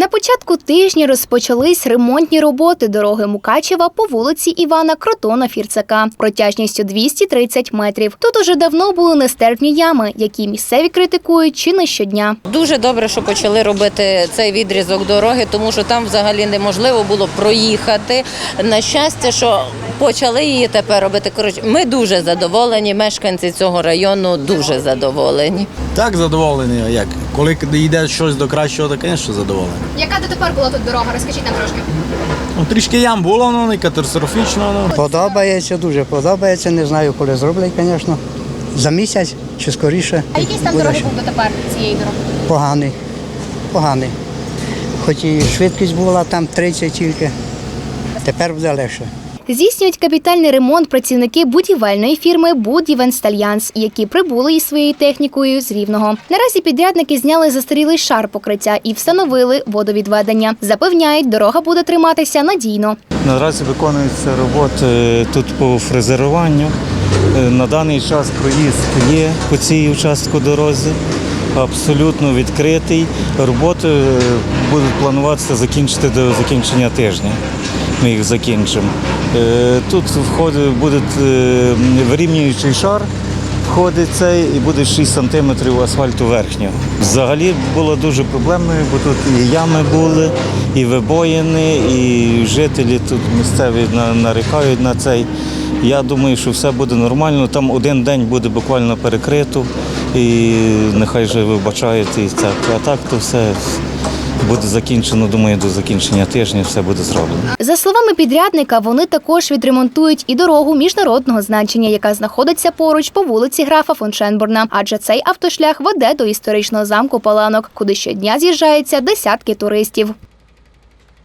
На початку тижня розпочались ремонтні роботи дороги Мукачева по вулиці Івана Кротона Фірцака протяжністю 230 метрів. Тут уже давно були нестерпні ями, які місцеві критикують чи не щодня. Дуже добре, що почали робити цей відрізок дороги, тому що там взагалі неможливо було проїхати. На щастя, що почали її тепер робити. Коротше, ми дуже задоволені. Мешканці цього району дуже задоволені. Так, задоволений, а як? Коли йде щось до кращого, то, звісно, задоволений. Яка дотепер була тут дорога? Розкажіть нам трошки. Ну, трішки ям було, ну, не катастрофічно. Ну. Подобається, дуже подобається. Не знаю, коли зроблять, звісно. За місяць чи скоріше. А який стан дороги був дотепер цієї дороги? Поганий. Поганий. Хоч і швидкість була там 30 тільки. Тепер буде легше. Здійснюють капітальний ремонт працівники будівельної фірми «Будівенстальянс», які прибули із своєю технікою з Рівного. Наразі підрядники зняли застарілий шар покриття і встановили водовідведення. Запевняють, дорога буде триматися надійно. Наразі виконуються роботи тут по фрезеруванню. Е, На даний час проїзд є по цій участку дорозі, абсолютно відкритий. Роботи е, будуть плануватися закінчити до закінчення тижня. Ми їх закінчимо. Е, Тут входить буде е, вирівнюючий шар. Входить цей і буде 6 сантиметрів асфальту верхнього. Взагалі було дуже проблемною, бо тут і ями були, і вибоїни, і жителі тут місцеві нарікають на цей. Я думаю, що все буде нормально. Там один день буде буквально перекрито, і нехай же вибачають і так. А так то все буде закінчено. Думаю, до закінчення тижня все буде зроблено. За словами підрядника, вони також відремонтують і дорогу міжнародного значення, яка знаходиться поруч по вулиці графа фон Шенборна. Адже цей автошлях веде до історичного замку Паланок, куди щодня з'їжджаються десятки туристів.